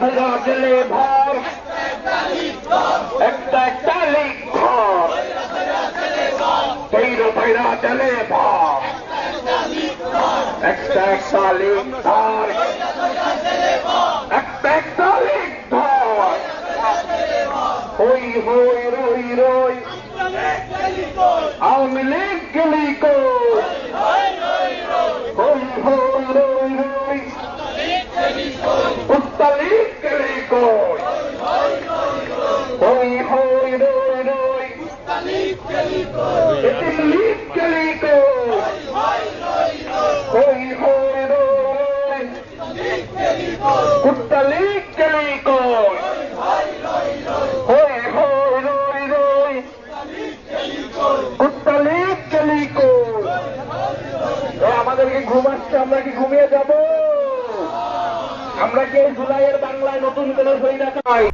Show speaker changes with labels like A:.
A: ভাইরা জেলে ভর। একটা লিখ ঘর। ভাইরা ভাইরা জেলে ভর। একটা একটা লিখ ধর একটা একটা লিখ ধর হই হই আওয়ামী লীগ গেলি কই হই রই রই। এটি লীগ গেলি কই? হই হই রই রই। উত্তালি গেলি কই? হই হই রই রই। উত্তালি গেলি কই? এ, আমাদেরকে ঘুম আসছে আমরা কি ঘুমিয়ে যাব? আমরা কি এই জুলাইয়ের বাংলায় নতুন করে হই না চাই